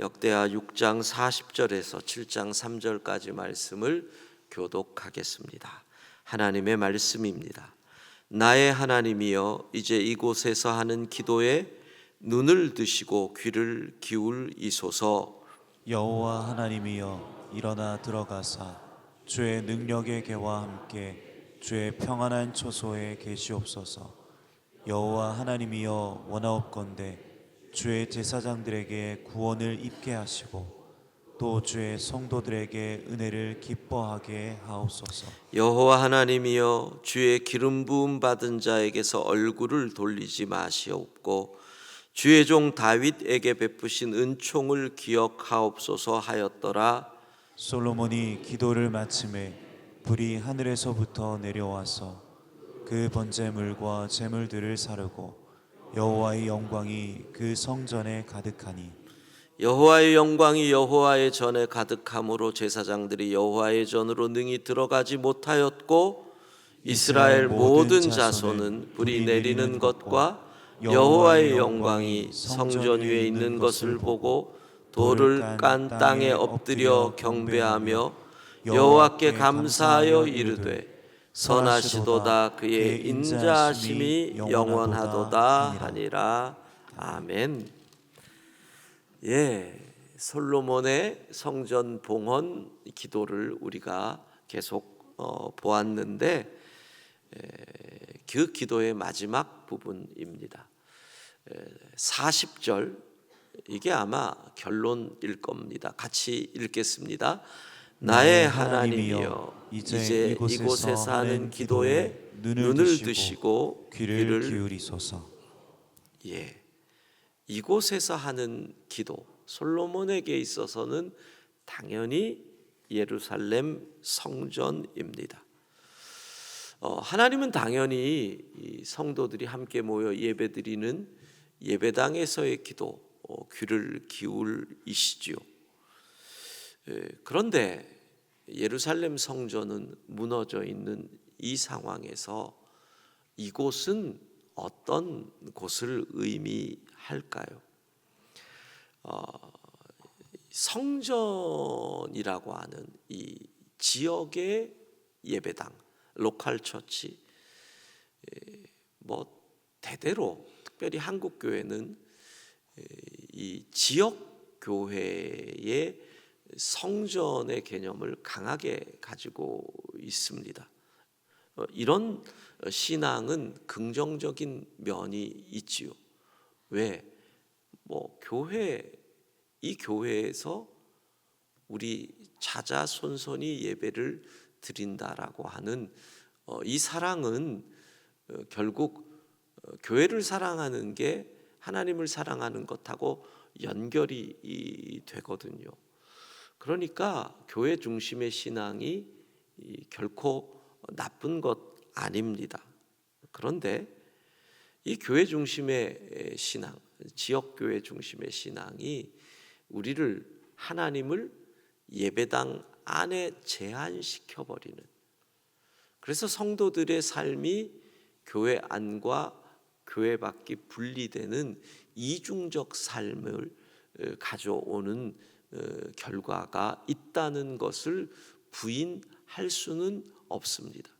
역대하 6장 40절에서 7장 3절까지 말씀을 교독하겠습니다. 하나님의 말씀입니다. 나의 하나님이여 이제 이곳에서 하는 기도에 눈을 드시고 귀를 기울이소서 여호와 하나님이여 일어나 들어가사 주의 능력의 개와 함께 주의 평안한 초소에 계시옵소서 여호와 하나님이여 원하옵건대 주의 제사장들에게 구원을 입게 하시고 또 주의 성도들에게 은혜를 기뻐하게 하옵소서. 여호와 하나님이여 주의 기름 부음 받은 자에게서 얼굴을 돌리지 마시옵고 주의 종 다윗에게 베푸신 은총을 기억하옵소서 하였더라. 솔로몬이 기도를 마침에 불이 하늘에서부터 내려와서 그 번제물과 제물들을 사르고 여호와의 영광이 그 성전에 가득하니. 여호와의 영광이 여호와의 전에 가득함으로 제사장들이 여호와의 전으로 능히 들어가지 못하였고 이스라엘 모든 자손은 불이 내리는 것과 여호와의 영광이 성전 위에 있는 것을 보고 돌을 깐 땅에 엎드려 경배하며 여호와께 감사하여 이르되 선하시도다 그의 인자하심이 영원하도다 하니라 아멘. 예, 솔로몬의 성전 봉헌 기도를 우리가 계속 어, 보았는데 에, 그 기도의 마지막 부분입니다. 에, 40절 이게 아마 결론일 겁니다. 같이 읽겠습니다. 나의 하나님이여 이제 이곳에서 하는 기도에 눈을 드시고 귀를 기울이소서 예. 이곳에서 하는 기도 솔로몬에게 있어서는 당연히 예루살렘 성전입니다. 어, 하나님은 당연히 이 성도들이 함께 모여 예배드리는 예배당에서의 기도 어, 귀를 기울이시지요. 예, 그런데 예루살렘 성전은 무너져 있는 이 상황에서 이곳은 어떤 곳을 의미할까요? 어, 성전이라고 하는 이 지역의 예배당, 로컬 처치, 에, 뭐 대대로 특별히 한국 교회는 에, 이 지역 교회의 성전의 개념을 강하게 가지고 있습니다. 어, 이런 신앙은 긍정적인 면이 있지요. 왜? 뭐 교회 이 교회에서 우리 자자손손이 예배를 드린다라고 하는 어, 이 사랑은 어, 결국 어, 교회를 사랑하는 게 하나님을 사랑하는 것하고 연결이 이, 되거든요. 그러니까 교회 중심의 신앙이 이, 결코 나쁜 것 아닙니다. 그런데 이 교회 중심의 신앙, 지역 교회 중심의 신앙이 우리를 하나님을 예배당 안에 제한시켜 버리는 그래서 성도들의 삶이 교회 안과 교회 밖이 분리되는 이중적 삶을 어, 가져오는 어, 결과가 있다는 것을 부인할 수는 없습니다.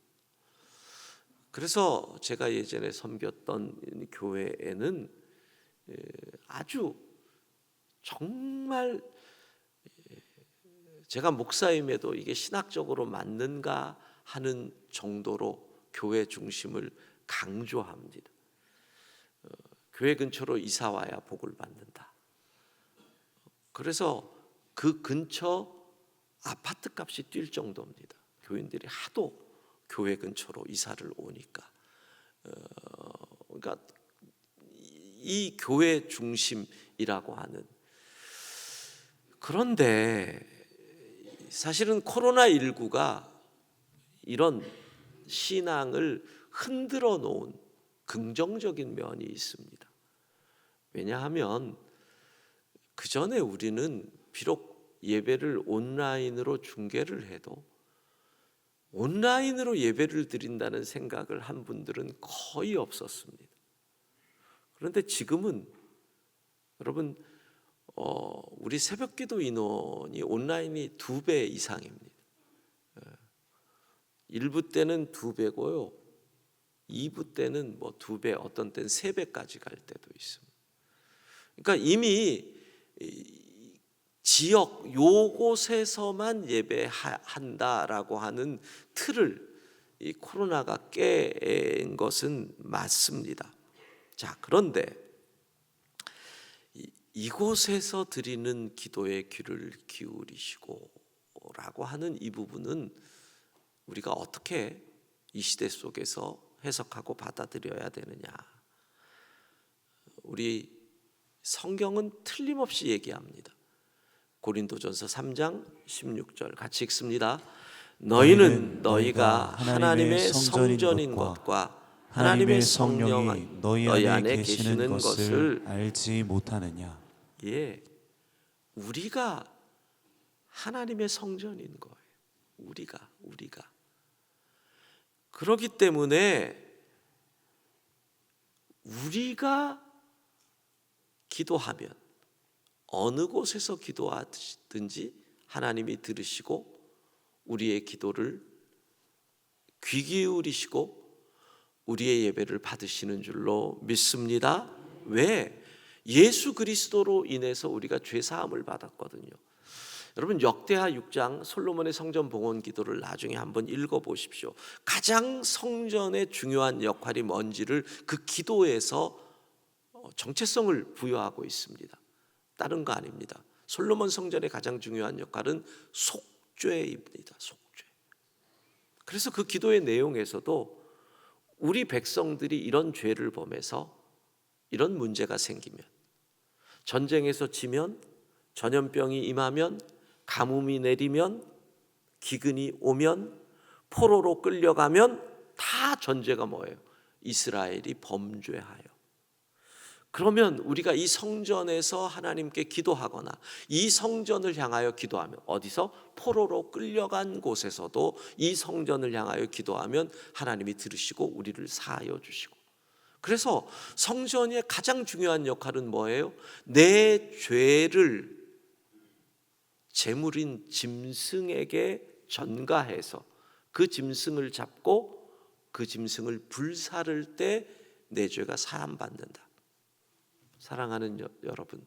그래서 제가 예전에 섬겼던 교회에는 에, 아주 정말 에, 제가 목사임에도 이게 신학적으로 맞는가 하는 정도로 교회 중심을 강조합니다. 어, 교회 근처로 이사 와야 복을 받는다. 그래서 그 근처 아파트 값이 뛸 정도입니다. 교인들이 하도 교회 근처로 이사를 오니까 어, 그러니까 이 교회 중심이라고 하는 그런데 사실은 코로나 19가 이런 신앙을 흔들어 놓은 긍정적인 면이 있습니다. 왜냐하면 그 전에 우리는 비록 예배를 온라인으로 중계를 해도 온라인으로 예배를 드린다는 생각을 한 분들은 거의 없었습니다. 그런데 지금은 여러분 어, 우리 새벽기도 인원이 온라인이 두 배 이상입니다. 예. 일부 때는 두 배고요. 2부 때는 뭐 두 배, 어떤 때는 세 배까지 갈 때도 있습니다. 그러니까 이미 이 지역 요곳에서만 예배한다라고 하는 틀을 이 코로나가 깬 것은 맞습니다. 자, 그런데 이, 이곳에서 드리는 기도에 귀를 기울이시고라고 하는 이 부분은 우리가 어떻게 이 시대 속에서 해석하고 받아들여야 되느냐? 우리 성경은 틀림없이 얘기합니다. 고린도전서 3장 16절 같이 읽습니다. 너희는 너희가 하나님의 성전인 것과 하나님의 성령이 너희 안에 계시는 것을 알지 못하느냐 예, 우리가 하나님의 성전인 거예요. 우리가 우리가 그렇기 때문에 우리가 기도하면 어느 곳에서 기도하든지 하나님이 들으시고 우리의 기도를 귀 기울이시고 우리의 예배를 받으시는 줄로 믿습니다. 왜? 예수 그리스도로 인해서 우리가 죄 사함을 받았거든요. 여러분 역대하 6장 솔로몬의 성전 봉헌 기도를 나중에 한번 읽어 보십시오. 가장 성전의 중요한 역할이 뭔지를 그 기도에서 어, 정체성을 부여하고 있습니다. 다른 거 아닙니다. 솔로몬 성전의 가장 중요한 역할은 속죄입니다. 속죄. 그래서 그 기도의 내용에서도 우리 백성들이 이런 죄를 범해서 이런 문제가 생기면 전쟁에서 지면 전염병이 임하면 가뭄이 내리면 기근이 오면 포로로 끌려가면 다 전제가 뭐예요? 이스라엘이 범죄하여. 그러면 우리가 이 성전에서 하나님께 기도하거나 이 성전을 향하여 기도하면 어디서 포로로 끌려간 곳에서도 이 성전을 향하여 기도하면 하나님이 들으시고 우리를 사하여 주시고 그래서 성전의 가장 중요한 역할은 뭐예요? 내 죄를 재물인 짐승에게 전가해서 그 짐승을 잡고 그 짐승을 불사를 때 내 죄가 사함 받는다. 사랑하는 여, 여러분,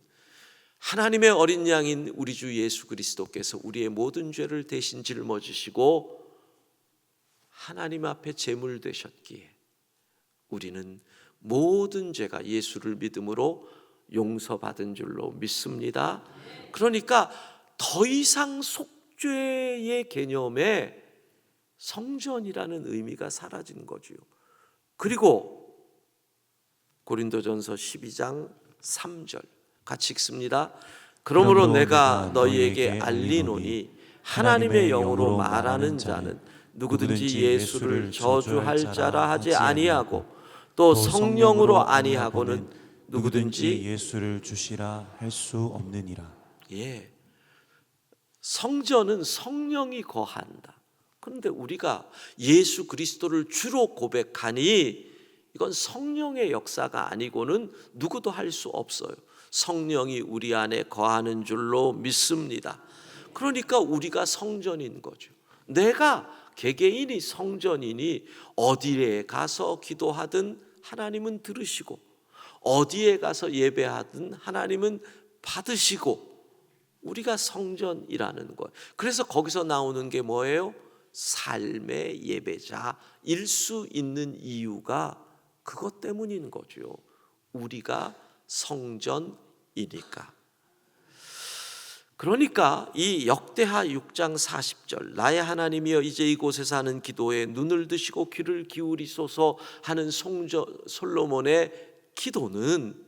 하나님의 어린 양인 우리 주 예수 그리스도께서 우리의 모든 죄를 대신 짊어지시고 하나님 앞에 제물 되셨기에 우리는 모든 죄가 예수를 믿음으로 용서받은 줄로 믿습니다. 그러니까 더 이상 속죄의 개념에 성전이라는 의미가 사라진 거지요. 그리고 고린도전서 12장 3절 같이 읽습니다. 그러므로 내가 너희에게 알리노니 하나님의 영으로 말하는 자는 누구든지 예수를 저주할 자라 하지 아니하고 또 성령으로 아니하고는 누구든지 예수를 주시라 할 수 없느니라 예. 성전은 성령이 거한다. 그런데 우리가 예수 그리스도를 주로 고백하니 이건 성령의 역사가 아니고는 누구도 할 수 없어요. 성령이 우리 안에 거하는 줄로 믿습니다. 그러니까 우리가 성전인 거죠. 내가 개개인이 성전이니 어디에 가서 기도하든 하나님은 들으시고 어디에 가서 예배하든 하나님은 받으시고 우리가 성전이라는 것. 그래서 거기서 나오는 게 뭐예요? 삶의 예배자일 수 있는 이유가 그것 때문인 거죠. 우리가 성전이니까. 그러니까 이 역대하 6장 40절 나의 하나님이여 이제 이곳에서 하는 기도에 눈을 드시고 귀를 기울이소서 하는 송저 솔로몬의 기도는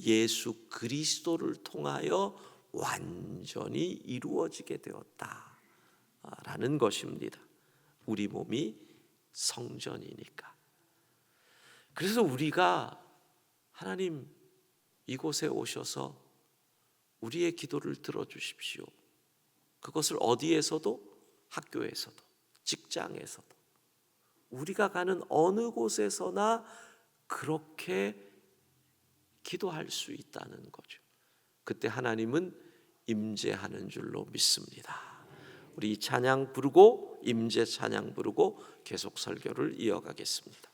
예수 그리스도를 통하여 완전히 이루어지게 되었다 라는 것입니다. 우리 몸이 성전이니까. 그래서 우리가 하나님 이곳에 오셔서 우리의 기도를 들어주십시오. 그것을 어디에서도 학교에서도 직장에서도 우리가 가는 어느 곳에서나 그렇게 기도할 수 있다는 거죠. 그때 하나님은 임재하는 줄로 믿습니다. 우리 이 찬양 부르고 임재 찬양 부르고 계속 설교를 이어가겠습니다.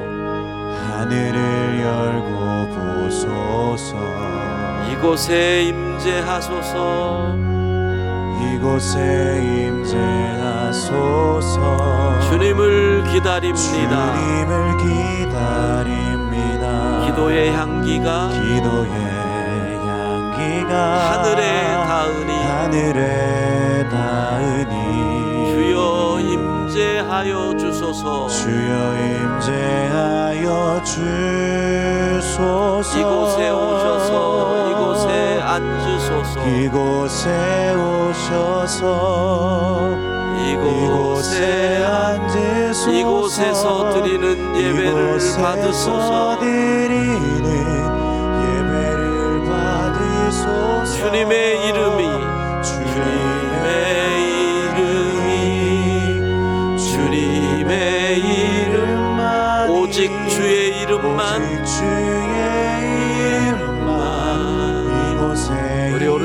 하늘을 열고 보소서. 이곳에 임재하소서. 이곳에 임재하소서. 주님을 기다립니다. 주님을 기다립니다. 기도의 향기가 기도의 향기가 하늘에 닿으니. 하늘에 닿으니 임재하여 주소서. 주여 임재하여 주소서. 이곳에 오셔서 이곳에 앉으소서. 이곳에 오셔서 이곳에 앉으소서. 이곳에서 드리는 예배를 이곳에서 받으소서. 드리는 예배를 받으소서. 주님의 이름이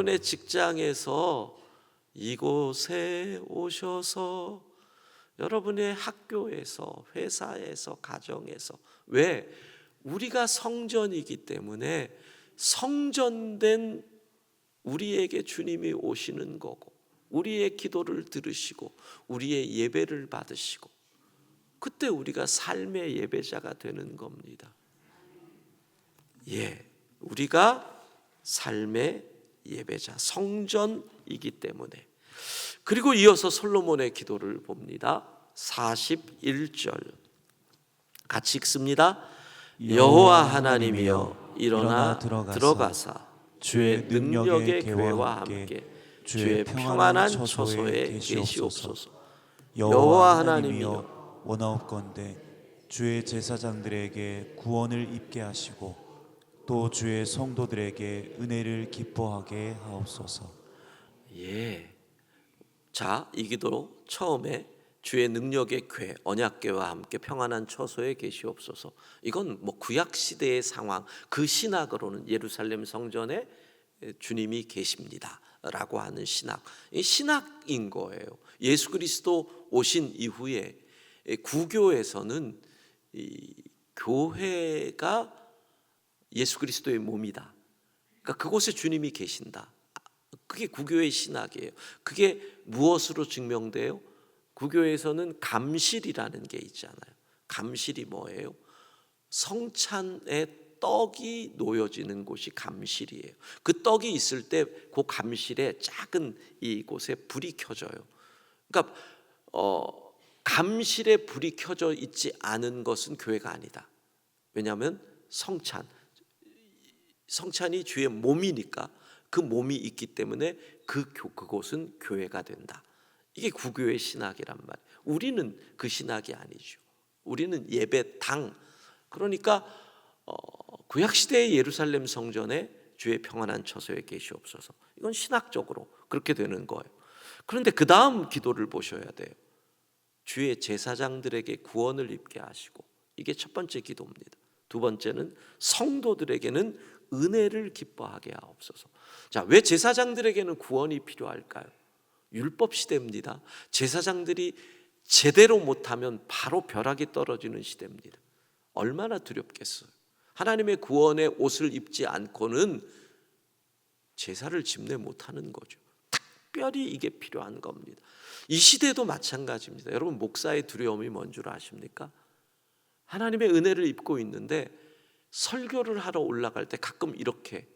여러분의 직장에서 이곳에 오셔서 여러분의 학교에서 회사에서 가정에서 왜 우리가 성전이기 때문에 성전된 우리에게 주님이 오시는 거고 우리의 기도를 들으시고 우리의 예배를 받으시고 그때 우리가 삶의 예배자가 되는 겁니다. 예, 우리가 삶의 예배자, 성전이기 때문에. 그리고 이어서 솔로몬의 기도를 봅니다. 41절. 같이 읽습니다. 여호와 하나님이여 일어나 들어가사 주의 능력의 교회와 함께 주의 평안한 처소에 계시옵소서. 여호와 하나님이여 원하옵건대 주의 제사장들에게 구원을 입게 하시고 또 주의 성도들에게 은혜를 기뻐하게 하옵소서. 예. 자, 이 기도 처음에 주의 능력의 궤 언약궤와 함께 평안한 처소에 계시옵소서. 이건 뭐 구약 시대의 상황 그 신학으로는 예루살렘 성전에 주님이 계십니다라고 하는 신학. 이 신학인 거예요. 예수 그리스도 오신 이후에 구교에서는 이 교회가 예수 그리스도의 몸이다. 그러니까 그곳에 주님이 계신다. 그게 구교의 신학이에요. 그게 무엇으로 증명돼요? 구교에서는 감실이라는 게 있잖아요. 감실이 뭐예요? 성찬에 떡이 놓여지는 곳이 감실이에요. 그 떡이 있을 때 그 감실에 작은 이곳에 불이 켜져요. 그러니까 어, 감실에 불이 켜져 있지 않은 것은 교회가 아니다. 왜냐하면 성찬, 성찬이 주의 몸이니까 그 몸이 있기 때문에 그 교, 그곳은 교회가 된다. 이게 구교의 신학이란 말이에요. 우리는 그 신학이 아니죠. 우리는 예배당. 그러니까 어, 구약 시대의 예루살렘 성전에 주의 평안한 처소에 계시옵소서. 이건 신학적으로 그렇게 되는 거예요. 그런데 그 다음 기도를 보셔야 돼요. 주의 제사장들에게 구원을 입게 하시고 이게 첫 번째 기도입니다. 두 번째는 성도들에게는 은혜를 기뻐하게 하옵소서. 자, 왜 제사장들에게는 구원이 필요할까요? 율법 시대입니다. 제사장들이 제대로 못하면 바로 벼락이 떨어지는 시대입니다. 얼마나 두렵겠어요. 하나님의 구원의 옷을 입지 않고는 제사를 집내 못하는 거죠. 특별히 이게 필요한 겁니다. 이 시대도 마찬가지입니다. 여러분 목사의 두려움이 뭔 줄 아십니까? 하나님의 은혜를 입고 있는데 설교를 하러 올라갈 때 가끔 이렇게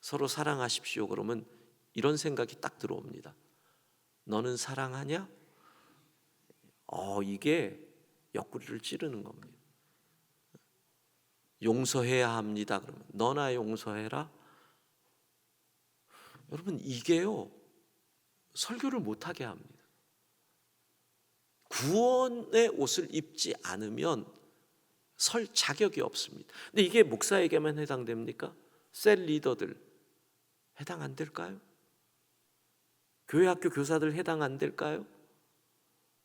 서로 사랑하십시오 그러면 이런 생각이 딱 들어옵니다. 너는 사랑하냐? 어, 이게 옆구리를 찌르는 겁니다. 용서해야 합니다. 그러면 너나 용서해라. 여러분 이게요 설교를 못하게 합니다. 구원의 옷을 입지 않으면 설 자격이 없습니다. 근데 이게 목사에게만 해당됩니까? 셀 리더들 해당 안 될까요? 교회 학교 교사들 해당 안 될까요?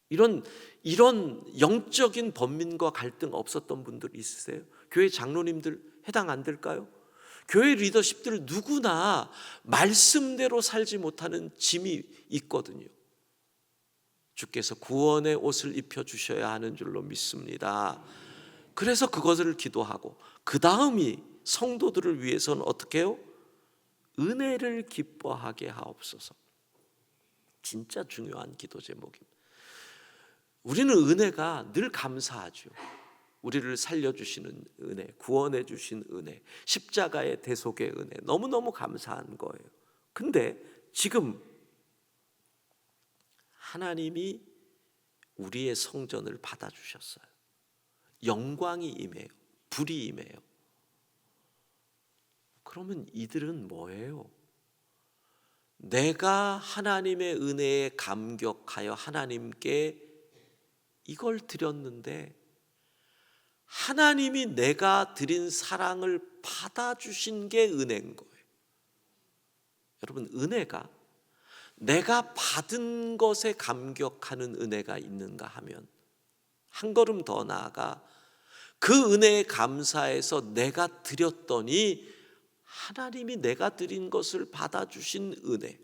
이런 이런 영적인 번민과 갈등 없었던 분들 있으세요? 교회 장로님들 해당 안 될까요? 교회 리더십들 누구나 말씀대로 살지 못하는 짐이 있거든요. 주께서 구원의 옷을 입혀 주셔야 하는 줄로 믿습니다. 그래서 그것을 기도하고 그 다음이 성도들을 위해서는 어떻게 해요? 은혜를 기뻐하게 하옵소서. 진짜 중요한 기도 제목입니다. 우리는 은혜가 늘 감사하죠. 우리를 살려주시는 은혜, 구원해 주신 은혜, 십자가의 대속의 은혜, 너무너무 감사한 거예요. 근데 지금 하나님이 우리의 성전을 받아주셨어요. 영광이 임해요. 불이 임해요. 그러면 이들은 뭐예요? 내가 하나님의 은혜에 감격하여 하나님께 이걸 드렸는데 하나님이 내가 드린 사랑을 받아주신 게 은혜인 거예요. 여러분, 은혜가 내가 받은 것에 감격하는 은혜가 있는가 하면 한 걸음 더 나아가 그 은혜에 감사해서 내가 드렸더니 하나님이 내가 드린 것을 받아주신 은혜.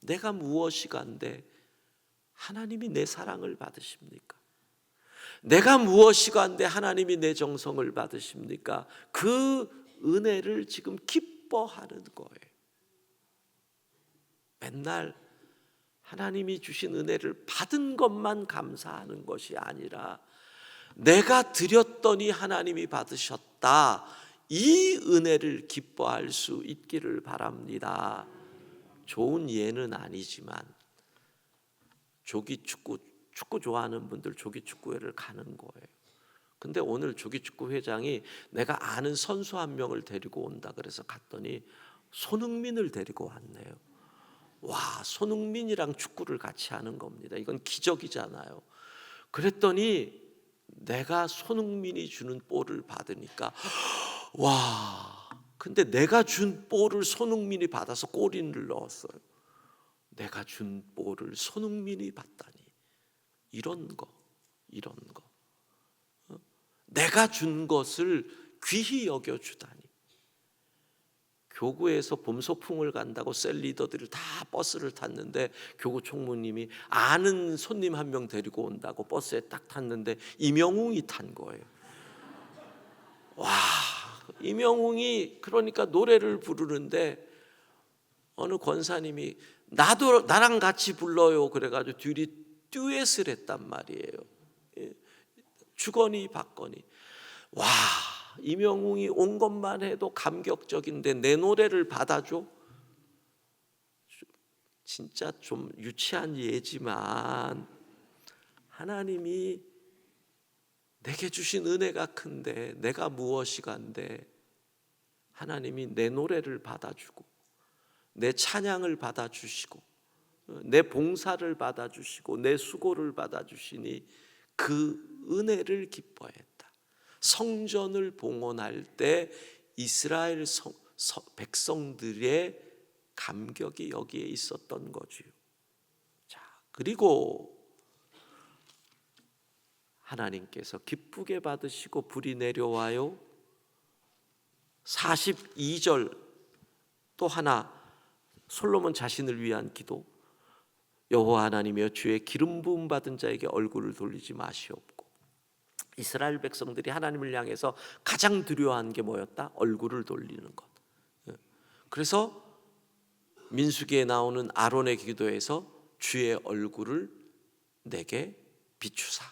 내가 무엇이 간데 하나님이 내 사랑을 받으십니까? 내가 무엇이 간데 하나님이 내 정성을 받으십니까? 그 은혜를 지금 기뻐하는 거예요. 맨날 하나님이 주신 은혜를 받은 것만 감사하는 것이 아니라 내가 드렸더니 하나님이 받으셨다. 이 은혜를 기뻐할 수 있기를 바랍니다. 좋은 예는 아니지만 조기 축구 축구 좋아하는 분들 조기 축구회를 가는 거예요. 근데 오늘 조기 축구 회장이 내가 아는 선수 한 명을 데리고 온다 그래서 갔더니 손흥민을 데리고 왔네요. 와, 손흥민이랑 축구를 같이 하는 겁니다. 이건 기적이잖아요. 그랬더니 내가 손흥민이 주는 볼을 받으니까 와, 근데 내가 준 볼을 손흥민이 받아서 골인을 넣었어요. 내가 준 볼을 손흥민이 받다니 이런 거, 이런 거. 어? 내가 준 것을 귀히 여겨 주다니. 교구에서 봄 소풍을 간다고 셀 리더들을 다 버스를 탔는데 교구 총무님이 아는 손님 한 명 데리고 온다고 버스에 딱 탔는데 이명웅이 탄 거예요. 와, 이명웅이 그러니까 노래를 부르는데 어느 권사님이 나도 나랑 같이 불러요 그래가지고 둘이 듀엣을 했단 말이에요. 예. 주거니 받거니 와 이명웅이 온 것만 해도 감격적인데 내 노래를 받아줘? 진짜 좀 유치한 예지만 하나님이 내게 주신 은혜가 큰데 내가 무엇이 간데 하나님이 내 노래를 받아주고 내 찬양을 받아주시고 내 봉사를 받아주시고 내 수고를 받아주시니 그 은혜를 기뻐했다. 성전을 봉헌할 때 이스라엘 성, 서, 백성들의 감격이 여기에 있었던 거지요. 자, 그리고 하나님께서 기쁘게 받으시고 불이 내려와요. 42절 또 하나 솔로몬 자신을 위한 기도 여호와 하나님이여 주의 기름 부음 받은 자에게 얼굴을 돌리지 마시옵고 이스라엘 백성들이 하나님을 향해서 가장 두려워한 게 뭐였다? 얼굴을 돌리는 것. 예. 그래서 민수기에 나오는 아론의 기도에서 주의 얼굴을 내게 비추사.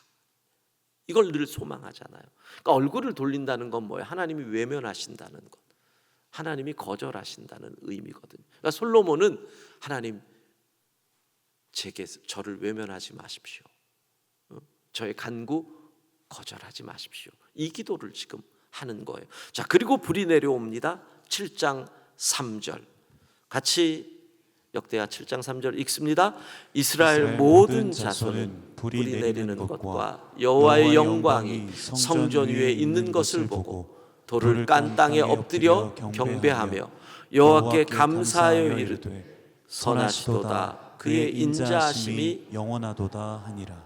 이걸 늘 소망하잖아요. 그러니까 얼굴을 돌린다는 건 뭐예요? 하나님이 외면하신다는 것. 하나님이 거절하신다는 의미거든요. 그러니까 솔로몬은 하나님 제게 저를 외면하지 마십시오. 어? 저의 간구 거절하지 마십시오. 이 기도를 지금 하는 거예요. 자, 그리고 불이 내려옵니다. 7장 3절. 같이 역대하 7장 3절 읽습니다. 이스라엘 모든 자손은 불이 내리는 것과 여호와의 영광이 성전 위에 있는 것을 보고 돌을 깐 땅에 엎드려 경배하며 여호와께 감사하여 이르되 선하시도다 그의 인자하심이 영원하도다 하니라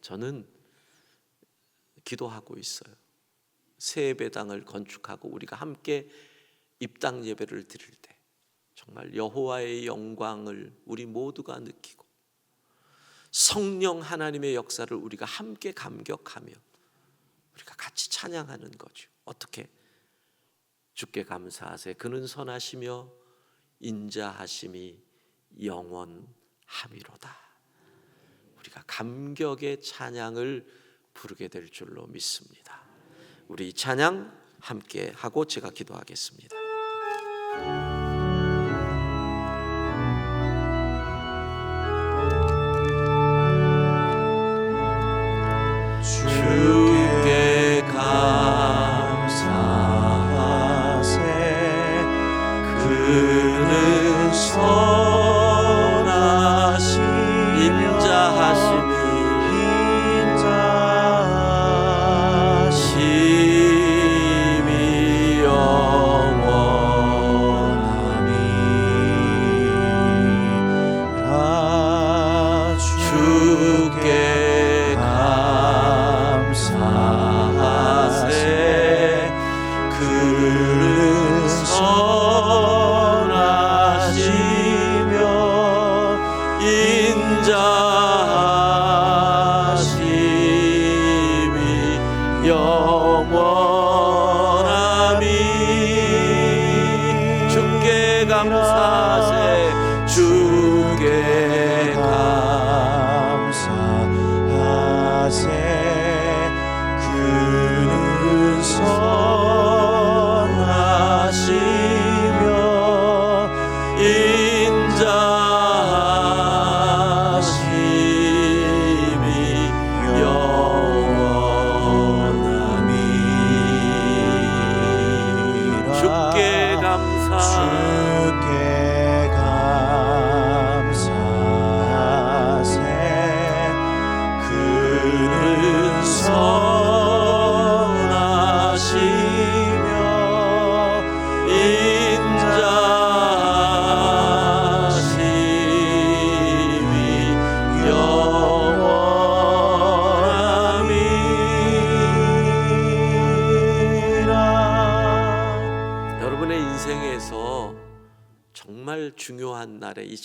저는 기도하고 있어요. 새 예배당을 건축하고 우리가 함께 입당 예배를 드릴 때 정말 여호와의 영광을 우리 모두가 느끼고 성령 하나님의 역사를 우리가 함께 감격하며 우리가 같이 찬양하는 거죠. 어떻게? 주께 감사하세. 그는 선하시며 인자하심이 영원함이로다. 우리가 감격의 찬양을 부르게 될 줄로 믿습니다. 우리 이 찬양 함께 하고 제가 기도하겠습니다.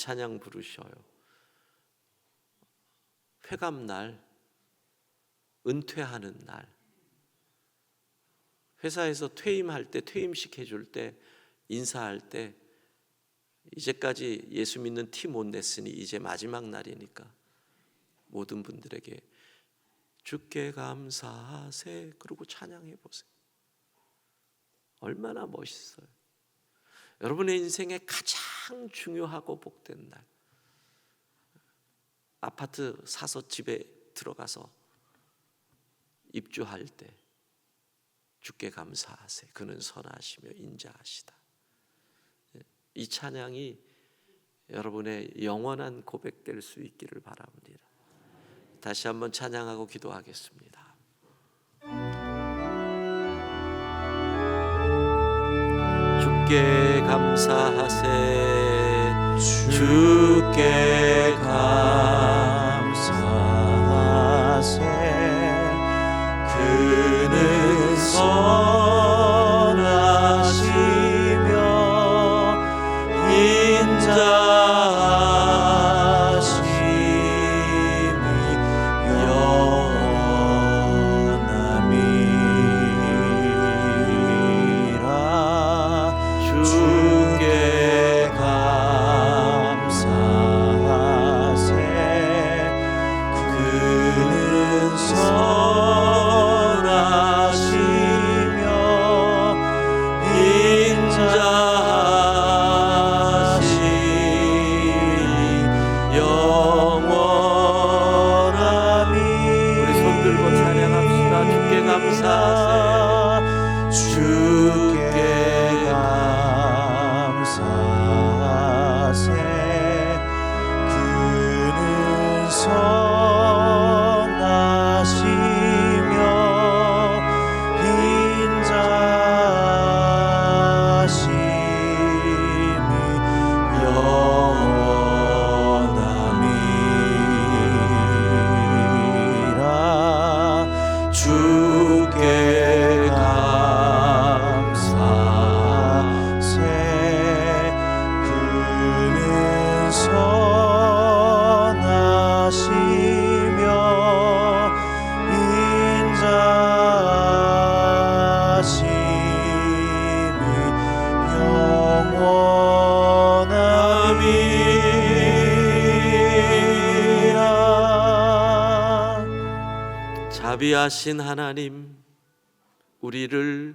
찬양 부르셔요. 회감 날, 은퇴하는 날, 회사에서 퇴임할 때, 퇴임식 해줄 때, 인사할 때, 이제까지 예수 믿는 티 못 냈으니 이제 마지막 날이니까 모든 분들에게 주께 감사하세 그러고 찬양해 보세요. 얼마나 멋있어요. 여러분의 인생에 가장 중요하고 복된 날. 아파트 사서 집에 들어가서 입주할 때 주께 감사하세. 그는 선하시며 인자하시다. 이 찬양이 여러분의 영원한 고백될 수 있기를 바랍니다. 다시 한번 찬양하고 기도하겠습니다. 주께 감사하세. 주께 감사하세 자비하신 하나님, 우리를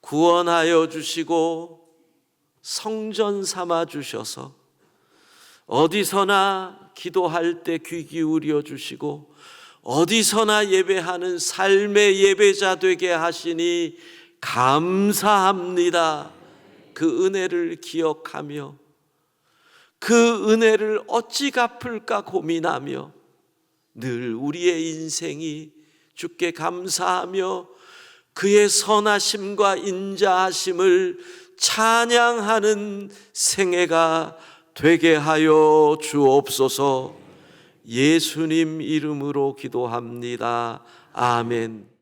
구원하여 주시고 성전 삼아 주셔서 어디서나 기도할 때 귀 기울여 주시고 어디서나 예배하는 삶의 예배자 되게 하시니 감사합니다. 그 은혜를 기억하며 그 은혜를 어찌 갚을까 고민하며 늘 우리의 인생이 주께 감사하며 그의 선하심과 인자하심을 찬양하는 생애가 되게 하여 주옵소서 예수님 이름으로 기도합니다. 아멘.